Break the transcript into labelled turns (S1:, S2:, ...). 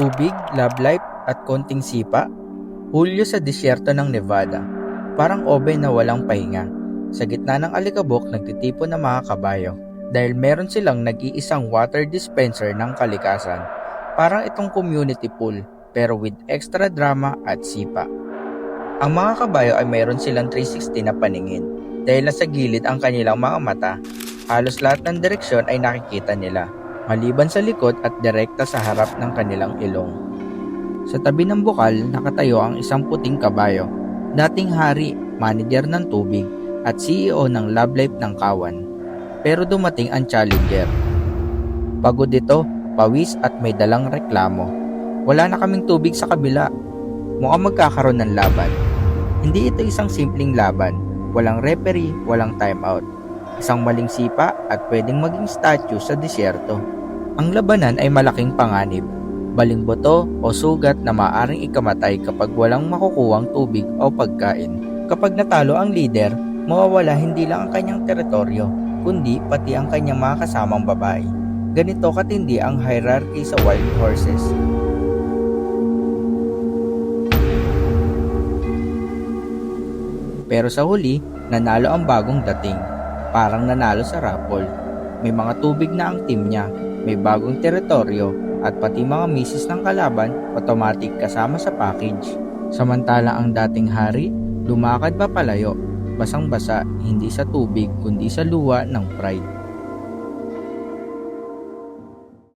S1: Tubig, love life at konting sipa. Hulyo sa disyerto ng Nevada. Parang obe na walang pahinga. Sa gitna ng alikabok nagtitipon ng mga kabayo. Dahil meron silang nag-iisang water dispenser ng kalikasan. Parang itong community pool pero with extra drama at sipa. Ang mga kabayo ay meron silang 360 na paningin dahil nasa gilid ang kanilang mga mata. Halos lahat ng direksyon ay nakikita nila, maliban sa likod at direkta sa harap ng kanilang ilong. Sa tabi ng bukal, nakatayo ang isang puting kabayo, dating hari, manager ng tubig, at CEO ng Love Life ng Kawan. Pero dumating ang challenger. Pagod ito, pawis at may dalang reklamo. Wala na kaming tubig sa kabila. Mukhang magkakaroon ng laban. Hindi ito isang simpleng laban. Walang referee, walang timeout. Isang maling sipa at pwedeng maging statue sa disyerto. Ang labanan ay malaking panganib. Baling boto o sugat na maaring ikamatay kapag walang makukuwang tubig o pagkain. Kapag natalo ang leader, mawawala hindi lang ang kanyang teritoryo, kundi pati ang kanyang mga kasamang babae. Ganito katindi ang hierarchy sa wild horses. Pero sa huli, nanalo ang bagong dating. Parang nanalo sa raffle. May mga tubig na ang team niya, may bagong teritoryo, at pati mga misis ng kalaban automatic kasama sa package. Samantala ang dating hari, lumakad pa palayo, basang-basa hindi sa tubig kundi sa luwa ng pride.